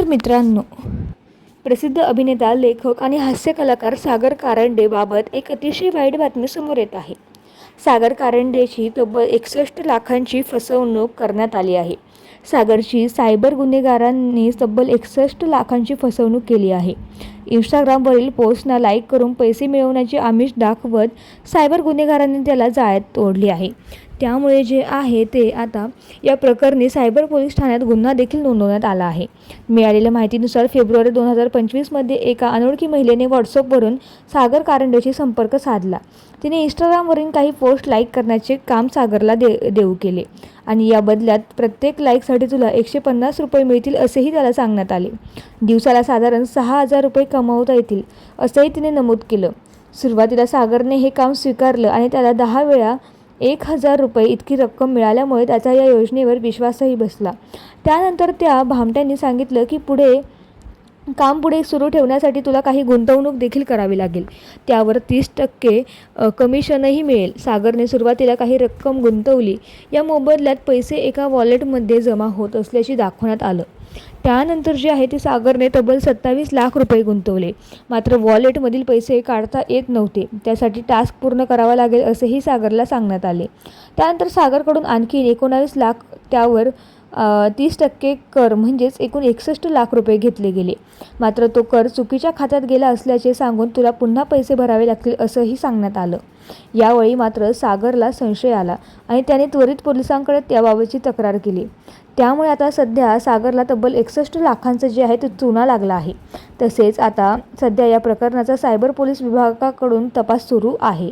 नमस्कार मित्रांनो. प्रसिद्ध अभिनेता लेखक आणि हास्य कलाकार सागर कारंडेबाबत एक अतिशय वाईट बातमी समोर येत आहे. सागर कारंडेची तब्बल एकसष्ट लाखांची फसवणूक करण्यात आली आहे. सागरची सायबर गुन्हेगारांनी तब्बल एकसष्ट लाखांची फसवणूक केली आहे. इंस्टाग्रामवरील पोस्टना लाईक करून पैसे मिळवण्याची आमिष दाखवत सायबर गुन्हेगारांनी त्याला जाळ्यात तोडली आहे. त्यामुळे जे आहे ते आता या प्रकरणी सायबर पोलीस ठाण्यात गुन्हा देखील नोंदवण्यात आला आहे. मिळालेल्या माहितीनुसार फेब्रुवारी दोन हजार पंचवीसमध्ये एका अनोळखी महिलेने व्हॉट्सअपवरून सागर कारंडेशी संपर्क साधला. तिने इंस्टाग्रामवरील काही पोस्ट लाईक करण्याचे काम सागरला दे देऊ केले आणि या बदल्यात प्रत्येक लाईकसाठी तुला एकशे पन्नास रुपये मिळतील असेही त्याला सांगण्यात आले. दिवसाला साधारण सहा हजार रुपये कमावता येतील असंही तिने नमूद केलं. सुरुवातीला सागरने हे काम स्वीकारलं आणि त्याला दहा वेळा एक हजार रुपये इतकी रक्कम मिळाल्यामुळे त्याचा या योजनेवर विश्वासही बसला. त्यानंतर त्या भामट्यांनी सांगितलं की पुढे काम पुढे सुरू ठेवण्यासाठी तुला काही गुंतवणूक देखील करावी लागेल. त्यावर तीस टक्के कमिशनही मिळेल. सागरने सुरुवातीला काही रक्कम गुंतवली. या मोबदल्यात पैसे एका वॉलेटमध्ये जमा होत असल्याची दाखवण्यात आलं. त्यानंतर जे आहे ते सागरने तब्बल सत्तावीस लाख रुपये गुंतवले. मात्र वॉलेटमधील पैसे काढता येत नव्हते. त्यासाठी टास्क पूर्ण करावा लागेल असेही सागरला सांगण्यात आले. त्यानंतर सागरकडून आणखी एकोणावीस लाख त्यावर तीस टक्के कर म्हणजेच एकूण एकसष्ट लाख रुपये घेतले गेले. मात्र तो कर चुकीच्या खात्यात गेला असल्याचे सांगून तुला पुन्हा पैसे भरावे लागतील असंही सांगण्यात आलं. यावेळी मात्र सागरला संशय आला आणि त्याने त्वरित पोलिसांकडे त्याबाबतची तक्रार केली. त्यामुळे आता सध्या सागरला तब्बल एकसष्ट लाखांचं जे आहे ते चुना लागला आहे. तसेच आता सध्या या प्रकरणाचा सायबर पोलीस विभागाकडून तपास सुरू आहे.